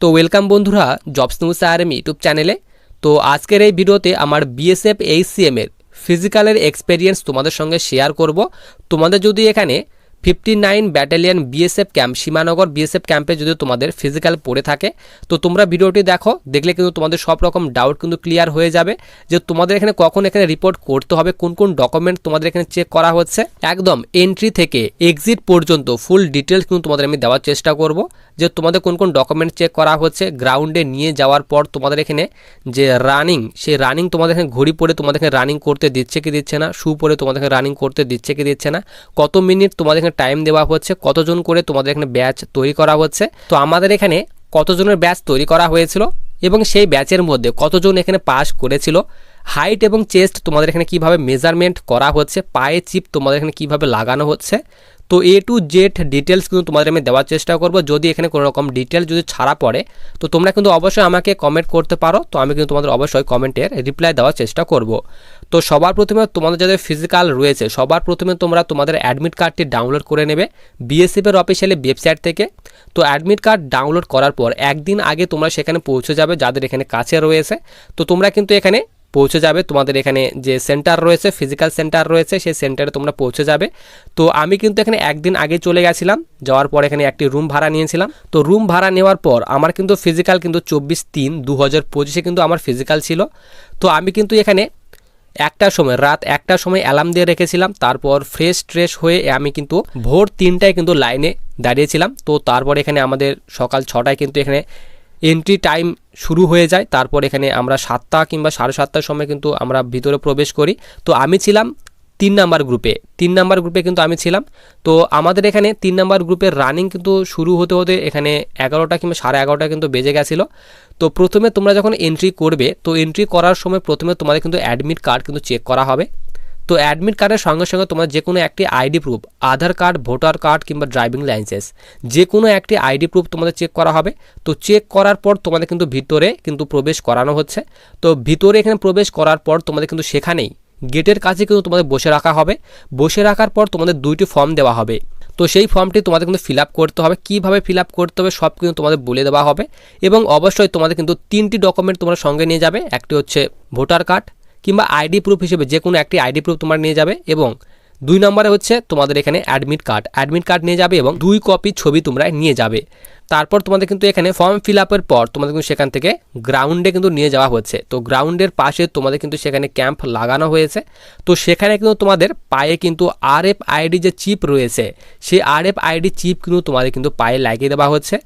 তো ওয়েলকাম বন্ধুরা jobs news RM YouTube চ্যানেলে। তো আজকের এই ভিডিওতে আমার বিএসএফ এইচসিএম এর ফিজিক্যালের এক্সপেরিয়েন্স তোমাদের সঙ্গে শেয়ার করব। তোমাদের যদি এখানে fifty nine battalion BSF camp Seemanagar BSF ক্যাম্পে যদি তোমাদের ফিজিক্যাল পড়ে থাকে, তো তোমরা ভিডিওটি দেখো, দেখলে কিন্তু তোমাদের সব রকম ডাউট কিন্তু ক্লিয়ার হয়ে যাবে যে তোমাদের এখানে কখন এখানে রিপোর্ট করতে হবে, কোন কোন ডকুমেন্ট তোমাদের এখানে চেক করা হচ্ছে। একদম এন্ট্রি থেকে এক্সিট পর্যন্ত ফুল ডিটেলস কিন্তু তোমাদের আমি দেওয়ার চেষ্টা করব। যে তোমাদের কোন কোন ডকুমেন্ট চেক করা হচ্ছে গ্রাউন্ডে নিয়ে যাওয়ার পর তোমাদের এখানে যে রানিং সেই রানিং তোমাদের এখানে ঘড়ি পরে তোমাদের এখানে রানিং করতে দিচ্ছে কি দিচ্ছে না শু পরে তোমাদের এখানে রানিং করতে দিচ্ছে কি দিচ্ছে না, কত মিনিট তোমাদের এখানে টাইম দেওয়া হচ্ছে, কতজন করে তোমাদের এখানে ব্যাচ তৈরি করা হচ্ছে। তো আমাদের এখানে কতজনের ব্যাচ তৈরি করা হয়েছিল এবং সেই ব্যাচের মধ্যে কতজন এখানে পাস করেছিল হাইট এবং চেস্ট তোমাদের এখানে কীভাবে মেজারমেন্ট করা হচ্ছে, পায়ে চিপ তোমাদের এখানে কীভাবে লাগানো হচ্ছে তো এ টু জেড ডিটেলস কিন্তু তোমাদের আমি দেওয়ার চেষ্টা করব। যদি এখানে কোনো রকম ডিটেল যদি ছাড়া পড়ে, তো তোমরা কিন্তু অবশ্যই আমাকে কমেন্ট করতে পারো। তো আমি কিন্তু তোমাদের অবশ্যই কমেন্টের রিপ্লাই দেওয়ার চেষ্টা করব। তো সবার প্রথমে তোমাদের যাদের ফিজিক্যাল রয়েছে, সবার প্রথমে তোমরা তোমাদের অ্যাডমিট কার্ডটি ডাউনলোড করে নেবে বিএসএফের অফিসিয়ালি ওয়েবসাইট থেকে। তো অ্যাডমিট কার্ড ডাউনলোড করার পর একদিন আগে তোমরা সেখানে পৌঁছে যাবে যাদের এখানে কাছে রয়েছে। তো তোমরা কিন্তু এখানে পৌঁছে যাবে। তোমাদের এখানে যে সেন্টার রয়েছে ফিজিক্যাল সেন্টার রয়েছে, সেই সেন্টারে তোমরা পৌঁছে যাবে। তো আমি কিন্তু এখানে একদিন আগে চলে গেছিলাম। যাওয়ার পর এখানে একটি রুম ভাড়া নিয়েছিলাম। তো রুম ভাড়া নেওয়ার পর আমার কিন্তু ফিজিক্যাল কিন্তু চব্বিশ তিন দু হাজার পঁচিশে কিন্তু আমার ফিজিক্যাল ছিল। তো আমি কিন্তু এখানে একটার সময়, রাত একটার সময় অ্যালার্ম দিয়ে রেখেছিলাম। তারপর ফ্রেশ ট্রেশ হয়ে আমি কিন্তু ভোর তিনটায় কিন্তু লাইনে দাঁড়িয়েছিলাম। তো তারপর এখানে আমাদের সকাল ছটায় কিন্তু এখানে এন্ট্রি টাইম শুরু হয়ে যায়, তারপর এখানে আমরা সাতটা কিংবা সাড়ে সাতটার সময় কিন্তু আমরা ভিতরে প্রবেশ করি। তো আমি ছিলাম তিন নাম্বার গ্রুপে তিন নাম্বার গ্রুপে কিন্তু আমি ছিলাম। তো আমাদের এখানে তিন নাম্বার গ্রুপের রানিং কিন্তু শুরু হতে হতে এখানে এগারোটা কিংবা সাড়ে এগারোটা কিন্তু বেজে গেছিল। তো প্রথমে তোমরা যখন এন্ট্রি করবে, তো এন্ট্রি করার সময় প্রথমে তোমাদের কিন্তু অ্যাডমিট কার্ড কিন্তু চেক করা হবে। তো অ্যাডমিট কার্ডের সঙ্গে সঙ্গে তোমার যে কোনো একটি ID proof Aadhaar card voter card কিংবা ড্রাইভিং লাইসেন্স যে কোনো একটি আইডি প্রুফ তোমাদের চেক করা হবে। তো চেক করার পর তোমাদের কিন্তু ভিতরে কিন্তু প্রবেশ করানো হচ্ছে। তো ভিতরে এখানে প্রবেশ করার পর তোমাদের কিন্তু সেখানেই গেটের কাছে কিন্তু তোমাদের বসে রাখা হবে। বসে রাখার পর তোমাদের দুইটি ফর্ম দেওয়া হবে। তো সেই ফর্মটি তোমাদের কিন্তু ফিল করতে হবে। কীভাবে ফিল করতে হবে সব কিন্তু তোমাদের বলে দেওয়া হবে। এবং অবশ্যই তোমাদের কিন্তু তিনটি ডকুমেন্ট তোমরা সঙ্গে নিয়ে যাবে। একটি হচ্ছে ভোটার কার্ড কিংবা আইডি প্রুফ হিসেবে যে কোনো একটি আইডি প্রুফ তোমার নিয়ে যাবে এবং দুই নম্বরে হচ্ছে তোমাদের এখানে অ্যাডমিট কার্ড অ্যাডমিট কার্ড নিয়ে যাবে এবং দুই কপি ছবি তোমরা নিয়ে যাবে। তারপর তোমাদের কিন্তু এখানে ফর্ম ফিল আপের পর তোমাদের কিন্তু সেখান থেকে গ্রাউন্ডে কিন্তু নিয়ে যাওয়া হচ্ছে। তো গ্রাউন্ডের পাশে তোমাদের কিন্তু সেখানে ক্যাম্প লাগানো হয়েছে। তো সেখানে কিন্তু তোমাদের পায়ে কিন্তু আর এফ আইডি যে চিপ রয়েছে, সেই আর এফ আইডি চিপ কিন্তু তোমাদের কিন্তু পায়ে লাগিয়ে দেওয়া হচ্ছে।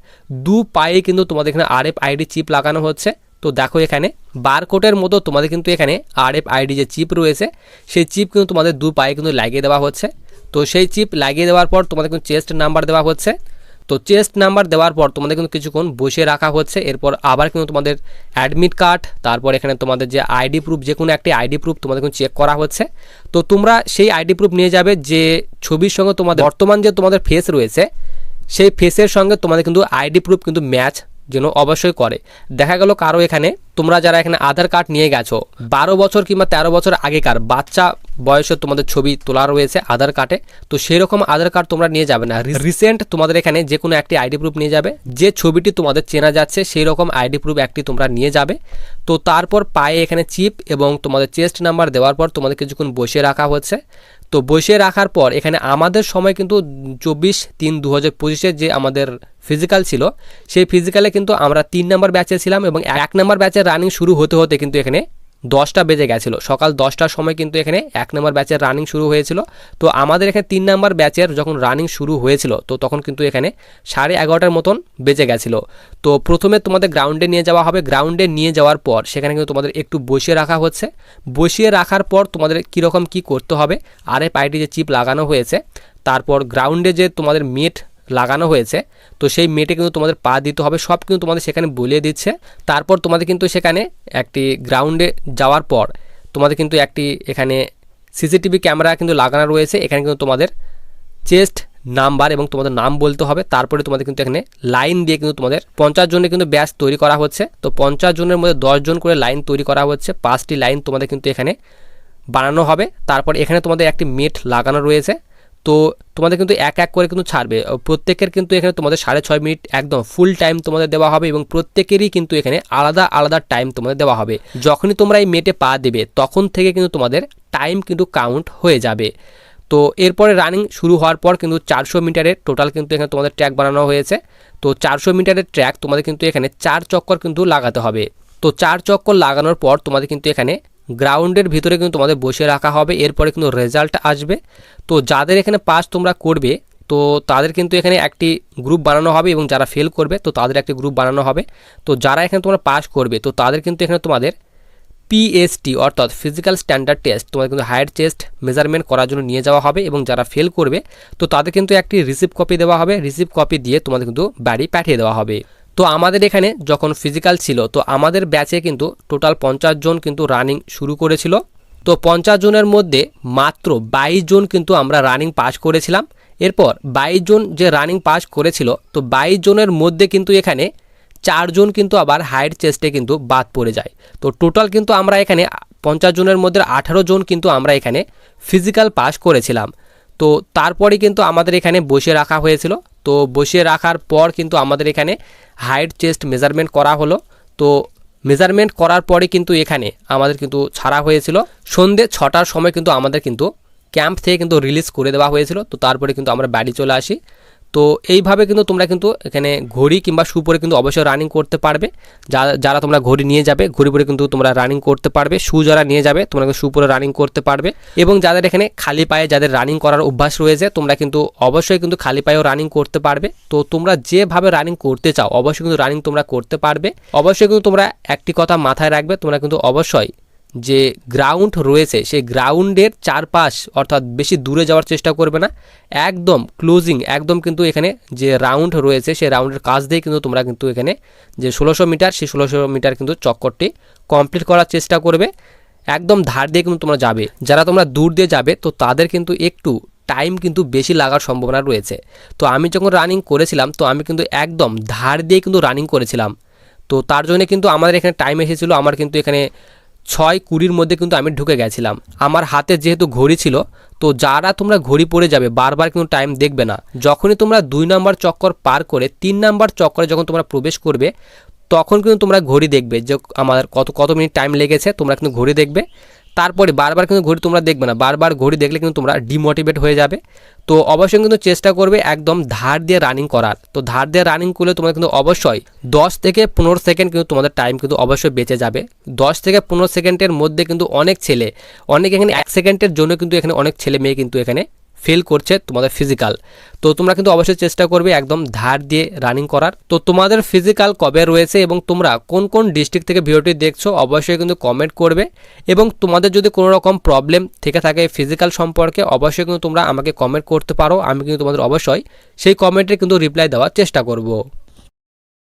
দু পায়ে কিন্তু তোমাদের এখানে আর এফ আইডি চিপ লাগানো হচ্ছে। তো দেখো এখানে বারকোটের মতো তোমাদের কিন্তু এখানে আর এফ আইডি যে চিপ রয়েছে, সেই চিপ কিন্তু তোমাদের দু পায়ে কিন্তু লাগিয়ে দেওয়া হচ্ছে। তো সেই চিপ লাগিয়ে দেওয়ার পর তোমাদের কিন্তু চেস্ট নাম্বার দেওয়া হচ্ছে। তো চেস্ট নাম্বার দেওয়ার পর তোমাদের কিন্তু কিছুক্ষণ বসে রাখা হচ্ছে। এরপর আবার কিন্তু তোমাদের অ্যাডমিট কার্ড তারপর এখানে তোমাদের যে আইডি প্রুফ যে কোনো একটি আইডি প্রুফ তোমাদের কিন্তু চেক করা হচ্ছে। তো তোমরা সেই আইডি প্রুফ নিয়ে যাবে যে ছবির সঙ্গে তোমাদের বর্তমান যে তোমাদের ফেস রয়েছে, সেই ফেসের সঙ্গে তোমাদের কিন্তু আইডি প্রুফ কিন্তু ম্যাচ যেন অবশ্যই করে। দেখা গেল কারও এখানে তোমরা যারা এখানে আধার কার্ড নিয়ে গেছো, বারো বছর কিংবা তেরো বছর আগেকার বাচ্চা বয়সে তোমাদের ছবি তোলা রয়েছে আধার কার্ডে, তো সেরকম আধার কার্ড তোমরা নিয়ে যাবে না। রিসেন্ট তোমাদের এখানে যে কোনো একটি আইডি প্রুফ নিয়ে যাবে, যে ছবিটি তোমাদের চেনা যাচ্ছে সেই রকম আইডি প্রুফ একটি তোমরা নিয়ে যাবে। তো তারপর পায়ে এখানে চিপ এবং তোমাদের চেস্ট নাম্বার দেওয়ার পর তোমাদের কিছুক্ষণ বসে রাখা হচ্ছে। তো বসে রাখার পর এখানে আমাদের সময় কিন্তু চব্বিশ তিন দু হাজার পঁচিশের যে আমাদের ফিজিক্যাল ছিল, সেই ফিজিক্যালে কিন্তু আমরা তিন নম্বর ব্যাচে ছিলাম এবং এক নম্বর ব্যাচের রানিং শুরু হতে হতে কিন্তু এখানে দশটা বেজে গেছিল। সকাল দশটার সময় কিন্তু এখানে এক নম্বর ব্যাচের রানিং শুরু হয়েছিল। তো আমাদের এখানে তিন নম্বর ব্যাচের যখন রানিং শুরু হয়েছিল, তো তখন কিন্তু এখানে সাড়ে এগারোটার মতন বেজে গেছিল। তো প্রথমে তোমাদের গ্রাউন্ডে নিয়ে যাওয়া হবে। গ্রাউন্ডে নিয়ে যাওয়ার পর সেখানে কিন্তু তোমাদের একটু বসিয়ে রাখা হচ্ছে। বসিয়ে রাখার পর তোমাদের কীরকম কি করতে হবে? আর এ পাইটি যে চিপ লাগানো হয়েছে, তারপর গ্রাউন্ডে যে তোমাদের মেট লাগানো হয়েছে। তো সেই মেটে কিন্তু তোমাদের পা দিতে হবে, সব কিন্তু তোমাদের সেখানে বলিয়ে দিচ্ছে। তারপর তোমাদের কিন্তু সেখানে একটি গ্রাউন্ডে যাওয়ার পর তোমাদের কিন্তু একটি এখানে সিসিটিভি ক্যামেরা কিন্তু লাগানো রয়েছে। এখানে কিন্তু তোমাদের চেস্ট নাম্বার এবং তোমাদের নাম বলতে হবে। তারপরে তোমাদের কিন্তু এখানে লাইন দিয়ে কিন্তু তোমাদের পঞ্চাশ জনের কিন্তু ব্যাচ তৈরি করা হচ্ছে। তো পঞ্চাশ জনের মধ্যে দশ জন করে লাইন তৈরি করা হচ্ছে। পাঁচটি লাইন তোমাদের কিন্তু এখানে বানানো হবে। তারপর এখানে তোমাদের একটি মেট লাগানো রয়েছে। তো তোমাদের কিন্তু এক এক করে কিন্তু ছাড়বে। প্রত্যেকের কিন্তু এখানে তোমাদের সাড়ে ছয় মিনিট একদম ফুল টাইম তোমাদের দেওয়া হবে এবং প্রত্যেকেরই কিন্তু এখানে আলাদা আলাদা টাইম তোমাদের দেওয়া হবে। যখনই তোমরা এই মেটে পা দেবে, তখন থেকে কিন্তু তোমাদের টাইম কিন্তু কাউন্ট হয়ে যাবে। তো এরপরে রানিং শুরু হওয়ার পর কিন্তু চারশো মিটারের টোটাল কিন্তু এখানে তোমাদের ট্র্যাক বানানো হয়েছে। তো চারশো মিটারের ট্র্যাক তোমাদের কিন্তু এখানে চার চক্কর কিন্তু লাগাতে হবে। তো চার চক্কর লাগানোর পর তোমাদের কিন্তু এখানে গ্রাউন্ডের ভিতরে কিন্তু তোমাদের বসিয়ে রাখা হবে, এরপরে কিন্তু রেজাল্ট আসবে। তো যাদের এখানে পাস তোমরা করবে, তো তাদের কিন্তু এখানে একটি গ্রুপ বানানো হবে এবং যারা ফেল করবে, তো তাদের একটি গ্রুপ বানানো হবে। তো যারা এখানে তোমরা পাস করবে, তো তাদের কিন্তু এখানে তোমাদের পিএসটি অর্থাৎ ফিজিক্যাল স্ট্যান্ডার্ড টেস্ট তোমাদের কিন্তু হায়ার চেস্ট মেজারমেন্ট করার জন্য নিয়ে যাওয়া হবে এবং যারা ফেল করবে, তো তাদের কিন্তু একটি রিসিভ কপি দেওয়া হবে। রিসিভ কপি দিয়ে তোমাদের কিন্তু বাড়ি পাঠিয়ে দেওয়া হবে। তো আমাদের এখানে যখন ফিজিক্যাল ছিল, তো আমাদের ব্যাচে কিন্তু টোটাল পঞ্চাশ জন কিন্তু রানিং শুরু করেছিল। তো পঞ্চাশ জনের মধ্যে মাত্র বাইশ জন কিন্তু আমরা রানিং পাস করেছিলাম। এরপর বাইশ জন যে রানিং পাস করেছিল, তো বাইশ জনের মধ্যে কিন্তু এখানে চারজন কিন্তু আবার হাইট চেস্টে কিন্তু বাদ পড়ে যায়। তো টোটাল কিন্তু আমরা এখানে পঞ্চাশ জনের মধ্যে আঠারো জন কিন্তু আমরা এখানে ফিজিক্যাল পাস করেছিলাম। তো তারপরে কিন্তু আমাদের এখানে বসে রাখা হয়েছিল। তো বসিয়ে রাখার পর কিন্তু আমাদের এখানে হাইট চেস্ট মেজারমেন্ট করা হলো। তো মেজারমেন্ট করার পরে কিন্তু এখানে আমাদের কিন্তু ছাড়া হয়েছিল। সন্ধে ছটার সময় কিন্তু আমাদের কিন্তু ক্যাম্প থেকে কিন্তু রিলিজ করে দেওয়া হয়েছিল। তো তারপরে কিন্তু আমরা বাড়ি চলে আসি। তো এইভাবে কিন্তু তোমরা কিন্তু এখানে ঘড়ি কিংবা শু পরে কিন্তু অবশ্যই রানিং করতে পারবে। যারা তোমরা ঘড়ি নিয়ে যাবে, ঘড়ি পরে কিন্তু তোমরা রানিং করতে পারবে। শু যারা নিয়ে যাবে, তোমরা কিন্তু শু পরে রানিং করতে পারবে। এবং যাদের এখানে খালি পায়ে যাদের রানিং করার অভ্যাস রয়েছে, তোমরা কিন্তু অবশ্যই কিন্তু খালি পায়েও রানিং করতে পারবে। তো তোমরা যেভাবে রানিং করতে চাও, অবশ্যই কিন্তু রানিং তোমরা করতে পারবে। অবশ্যই কিন্তু তোমরা একটি কথা মাথায় রাখবে, তোমরা কিন্তু অবশ্যই যে গ্রাউন্ড রয়েছে, সেই গ্রাউন্ডের চারপাশ অর্থাৎ বেশি দূরে যাওয়ার চেষ্টা করবে না। একদম ক্লোজিং একদম কিন্তু এখানে যে রাউন্ড রয়েছে, সেই রাউন্ডের কাজ দিয়ে কিন্তু তোমরা কিন্তু এখানে যে ষোলোশো মিটার, সেই ষোলোশো মিটার কিন্তু চক্করটি কমপ্লিট করার চেষ্টা করবে। একদম ধার দিয়ে কিন্তু তোমরা যাবে। যারা তোমরা দূর দিয়ে যাবে, তো তাদের কিন্তু একটু টাইম কিন্তু বেশি লাগার সম্ভাবনা রয়েছে। তো আমি যখন রানিং করেছিলাম, তো আমি কিন্তু একদম ধার দিয়ে কিন্তু রানিং করেছিলাম। তো তার জন্য কিন্তু আমাদের এখানে টাইম এসেছিল, আমার কিন্তু এখানে ছয় কুড়ির মধ্যে কিন্তু আমি ঢুকে গেছিলাম। আমার হাতে যেহেতু ঘড়ি ছিল, তো যারা তোমরা ঘড়ি পড়ে যাবে, বারবার কিন্তু টাইম দেখবে না। যখনই তোমরা দুই নাম্বার চক্কর পার করে, তিন নাম্বার চক্করে যখন তোমরা প্রবেশ করবে, তখন কিন্তু তোমরা ঘড়ি দেখবে যে আমার কত কত মিনিট টাইম লেগেছে, তোমরা কিন্তু ঘড়ি দেখবে। তারপরে বারবার কিন্তু ঘড়ি তোমরা দেখবে না, বারবার ঘড়ি দেখলে কিন্তু তোমরা ডিমোটিভেট হয়ে যাবে। তো অবশ্যই কিন্তু চেষ্টা করবে একদম ধার দিয়ে রানিং করার। তো ধার দিয়ে রানিং করলে তোমাদের কিন্তু অবশ্যই দশ থেকে পনেরো সেকেন্ড কিন্তু তোমাদের টাইম কিন্তু অবশ্যই বেঁচে যাবে। দশ থেকে পনেরো সেকেন্ডের মধ্যে কিন্তু অনেক ছেলে, অনেক এখানে এক সেকেন্ডের জন্য কিন্তু এখানে অনেক ছেলে মেয়ে কিন্তু এখানে ফেল করছে তোমাদের ফিজিক্যাল তো তোমরা কিন্তু অবশ্যই চেষ্টা করবে একদম ধার দিয়ে রানিং করার। তো তোমাদের ফিজিক্যাল কবে রয়েছে এবং তোমরা কোন কোন ডিস্ট্রিক্ট থেকে ভিডিওটি দেখছ অবশ্যই কিন্তু কমেন্ট করবে। এবং তোমাদের যদি কোনো রকম প্রবলেম থেকে থাকে ফিজিক্যাল সম্পর্কে, অবশ্যই কিন্তু তোমরা আমাকে কমেন্ট করতে পারো। আমি কিন্তু তোমাদের অবশ্যই সেই কমেন্টে কিন্তু রিপ্লাই দেওয়ার চেষ্টা করব।